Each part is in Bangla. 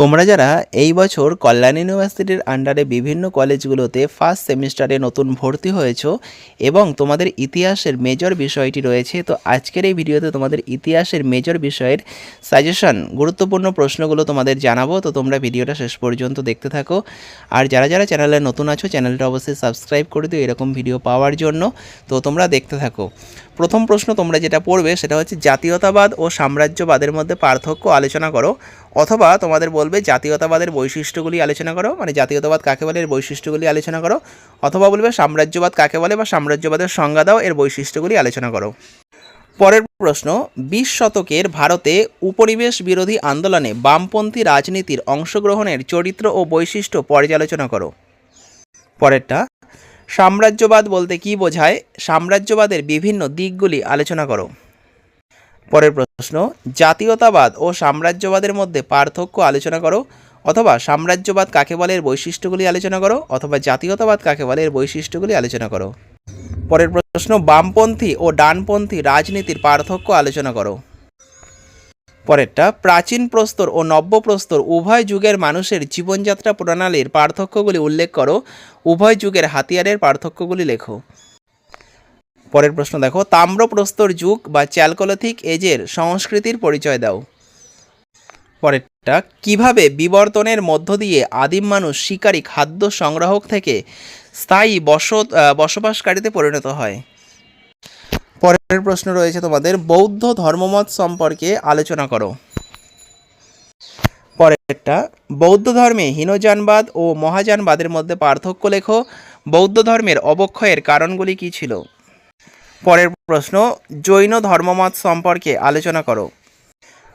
তোমরা যারা এই বছর কল্যাণ ইউনিভার্সিটির আন্ডারে বিভিন্ন কলেজগুলোতে ফার্স্ট সেমিস্টারে নতুন ভর্তি হয়েছো এবং তোমাদের ইতিহাসের মেজর বিষয়টি রয়েছে, তো আজকের এই ভিডিওতে তোমাদের ইতিহাসের মেজর বিষয়ের সাজেশন গুরুত্বপূর্ণ প্রশ্নগুলো তোমাদের জানাব, তো তোমরা ভিডিওটা শেষ পর্যন্ত দেখতে থাকো। আর যারা যারা চ্যানেলে নতুন আছো চ্যানেলটা অবশ্যই সাবস্ক্রাইব করে দিও এরকম ভিডিও পাওয়ার জন্য, তো তোমরা দেখতে থাকো। প্রথম প্রশ্ন তোমরা যেটা পড়বে সেটা হচ্ছে জাতীয়তাবাদ ও সাম্রাজ্যবাদের মধ্যে পার্থক্য আলোচনা করো। অথবা তোমাদের বলবে জাতীয়তাবাদের বৈশিষ্ট্যগুলি আলোচনা করো মানে জাতীয়তাবাদ কাকে বলে, এর বৈশিষ্ট্যগুলি আলোচনা করো, অথবা বলবে সাম্রাজ্যবাদ কাকে বলে বা সাম্রাজ্যবাদের সংজ্ঞা দাও, এর বৈশিষ্ট্যগুলি আলোচনা করো। পরের প্রশ্ন, বিশ শতকের ভারতে উপনিবেশ বিরোধী আন্দোলনে বামপন্থী রাজনীতির অংশগ্রহণের চরিত্র ও বৈশিষ্ট্য পর্যালোচনা করো। পরেরটা, সাম্রাজ্যবাদ বলতে কি বোঝায়? সাম্রাজ্যবাদের বিভিন্ন দিকগুলি আলোচনা করো। পরের প্রশ্ন, জাতীয়তাবাদ ও সাম্রাজ্যবাদের মধ্যে পার্থক্য আলোচনা করো অথবা সাম্রাজ্যবাদ কাকে বলে এর বৈশিষ্ট্যগুলি আলোচনা করো অথবা জাতীয়তাবাদ কাকে বলে এর বৈশিষ্ট্যগুলি আলোচনা করো। পরের প্রশ্ন, বামপন্থী ও ডানপন্থী রাজনীতির পার্থক্য আলোচনা করো। পরেরটা, প্রাচীন প্রস্তর ও নব্য প্রস্তর উভয় যুগের মানুষের জীবনযাত্রা প্রণালীর পার্থক্যগুলি উল্লেখ করো, উভয় যুগের হাতিয়ারের পার্থক্যগুলি লেখো। পরের প্রশ্ন দেখো, তাম্রপ্রস্তর যুগ বা চ্যালকোলিথিক এজের সংস্কৃতির পরিচয় দাও। পরেরটা, কীভাবে বিবর্তনের মধ্য দিয়ে আদিম মানুষ শিকারী খাদ্য সংগ্রাহক থেকে স্থায়ী বস বসবাসকারীতে পরিণত হয়? পরের প্রশ্ন রয়েছে তোমাদের, বৌদ্ধ ধর্মমত সম্পর্কে আলোচনা করো। পরেরটা, বৌদ্ধ ধর্মে হীনযানবাদ ও মহাযানবাদের মধ্যে পার্থক্য লেখো। বৌদ্ধ ধর্মের অবক্ষয়ের কারণগুলি কী ছিল? পরের প্রশ্ন, জৈন ধর্মমত সম্পর্কে আলোচনা করো।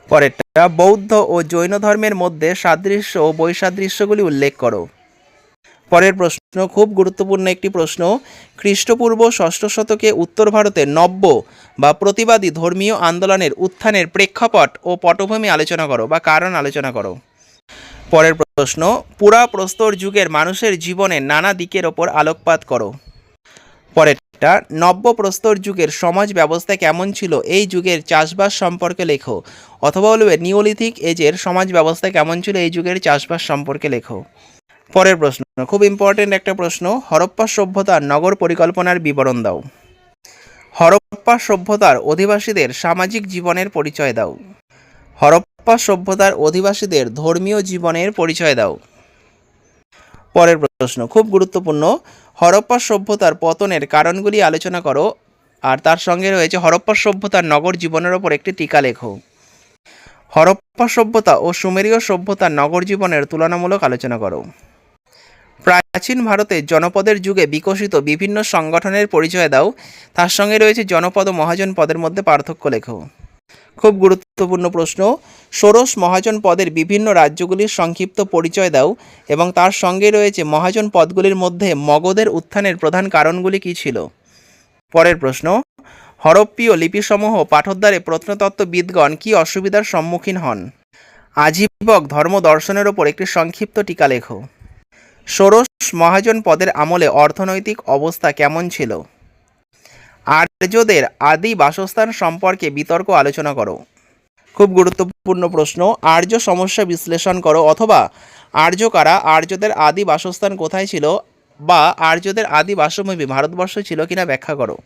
পরেরটা, বৌদ্ধ ও জৈন ধর্মের মধ্যে সাদৃশ্য ও বৈসাদৃশ্যগুলি উল্লেখ করো। পরের প্রশ্ন, খুব গুরুত্বপূর্ণ একটি প্রশ্ন, খ্রিস্টপূর্ব ষষ্ঠ শতকে উত্তর ভারতে নব্য বা প্রতিবাদী ধর্মীয় আন্দোলনের উত্থানের প্রেক্ষাপট ও পটভূমি আলোচনা করো বা কারণ আলোচনা করো। পরের প্রশ্ন, পুরা প্রস্তর যুগের মানুষের জীবনের নানা দিকের ওপর আলোকপাত করো। পরেরটা নব্য প্রস্তর যুগের সমাজ ব্যবস্থা কেমন ছিল? এই যুগের চাষবাস সম্পর্কে লেখো। অথবা বলবে, নিওলিথিক এজের সমাজ ব্যবস্থা কেমন ছিল? এই যুগের চাষবাস সম্পর্কে লেখো। পরের প্রশ্ন, খুব ইম্পর্টেন্ট একটা প্রশ্ন, হরপ্পা সভ্যতার নগর পরিকল্পনার বিবরণ দাও। হরপ্পা সভ্যতার অধিবাসীদের সামাজিক জীবনের পরিচয় দাও। হরপ্পা সভ্যতার অধিবাসীদের ধর্মীয় জীবনের পরিচয় দাও। পরের প্রশ্ন। খুব গুরুত্বপূর্ণ, হরপ্পা সভ্যতার পতনের কারণগুলি আলোচনা করো, আর তার সঙ্গে রয়েছে হরপ্পা সভ্যতার নগর জীবনের ওপর একটি টিকা লেখো। হরপ্পা সভ্যতা ও সুমেরীয় সভ্যতার নগর জীবনের তুলনামূলক আলোচনা করো। প্রাচীন ভারতে জনপদের যুগে বিকশিত বিভিন্ন সংগঠনের পরিচয় দাও, তার সঙ্গে রয়েছে জনপদ ও মহাজন পদের মধ্যে পার্থক্য লেখো। খুব গুরুত্বপূর্ণ প্রশ্ন। ষোড়শ মহাজন পদের বিভিন্ন রাজ্যগুলির সংক্ষিপ্ত পরিচয় দাও এবং তার সঙ্গে রয়েছে মহাজন পদগুলির মধ্যে মগধের উত্থানের প্রধান কারণগুলি কী ছিল? পরের প্রশ্ন, হরপ্পীয় লিপিসমূহ পাঠোদ্ধারে প্রত্নতত্ত্ববিদগণ কী অসুবিধার সম্মুখীন হন? আজীবক ধর্ম দর্শনের ওপর একটি সংক্ষিপ্ত টিকা লেখো। ষোড়শ মহাজন পদের আমলে অর্থনৈতিক অবস্থা কেমন ছিল? আর্যদের আদি বাসস্থান সম্পর্কে বিতর্ক আলোচনা করো। খুব গুরুত্বপূর্ণ প্রশ্ন, আর্য সমস্যা বিশ্লেষণ করো অথবা আর্য কারা আর্যদের আদি বাসস্থান কোথায় ছিল বা আর্যদের আদি বাসভূমি ভারতবর্ষ ছিল কিনা ব্যাখ্যা করো।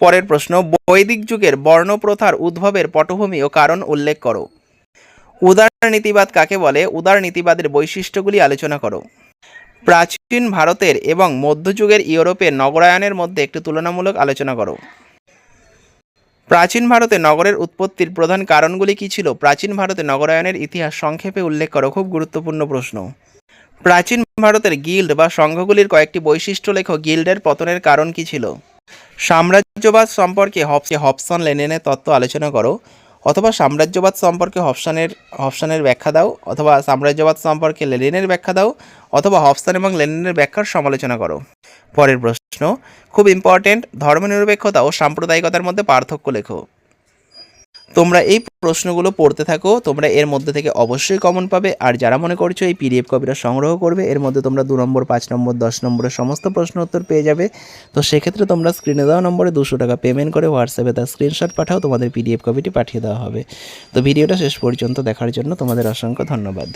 পরের প্রশ্ন, বৈদিক যুগের বর্ণপ্রথার উদ্ভবের পটভূমি ও কারণ উল্লেখ করো। উদারনীতিবাদ কাকে বলে? উদারনীতিবাদের বৈশিষ্ট্যগুলি আলোচনা করো। প্রাচীন ভারতের এবং মধ্যযুগের ইউরোপের নগরায়নের মধ্যে একটি তুলনামূলক আলোচনা করো। প্রাচীন ভারতে নগরের উৎপত্তির প্রধান কারণগুলি কী ছিল? প্রাচীন ভারতে নগরায়নের ইতিহাস সংক্ষেপে উল্লেখ করো, খুব গুরুত্বপূর্ণ প্রশ্ন। প্রাচীন ভারতের গিল্ড বা সংঘগুলির কয়েকটি বৈশিষ্ট্য লেখো, গিল্ডের পতনের কারণ কী ছিল? সাম্রাজ্যবাদ সম্পর্কে হবসে, হবসন, লেনেনের তত্ত্ব আলোচনা করো। অথবা সাম্রাজ্যবাদ সম্পর্কে হফসানের হফসানের ব্যাখ্যা দাও, অথবা সাম্রাজ্যবাদ সম্পর্কে লেনিনের ব্যাখ্যা দাও, অথবা হফসান এবং লেনিনের ব্যাখ্যার সমালোচনা করো। পরের প্রশ্ন, খুব ইম্পর্টেন্ট ধর্মনিরপেক্ষতা ও সাম্প্রদায়িকতার মধ্যে পার্থক্য লেখো। তোমরা এই প্রশ্নগুলো পড়তে থাকো, তোমরা এর মধ্যে থেকে অবশ্যই কমন পাবে। আর যারা মনে করছ এই পিডিএফ কপিটা সংগ্রহ করবে, এর মধ্যে তোমরা দু নম্বর, পাঁচ নম্বর, দশ নম্বরের সমস্ত প্রশ্ন উত্তর পেয়ে যাবে। তো সেক্ষেত্রে তোমরা স্ক্রিনে দেওয়া নম্বরে দুশো টাকা পেমেন্ট করে হোয়াটসঅ্যাপে তার স্ক্রিনশট পাঠাও, তোমাদের পিডিএফ কপিটি পাঠিয়ে দেওয়া হবে। তো ভিডিওটা শেষ পর্যন্ত দেখার জন্য তোমাদের অসংখ্য ধন্যবাদ।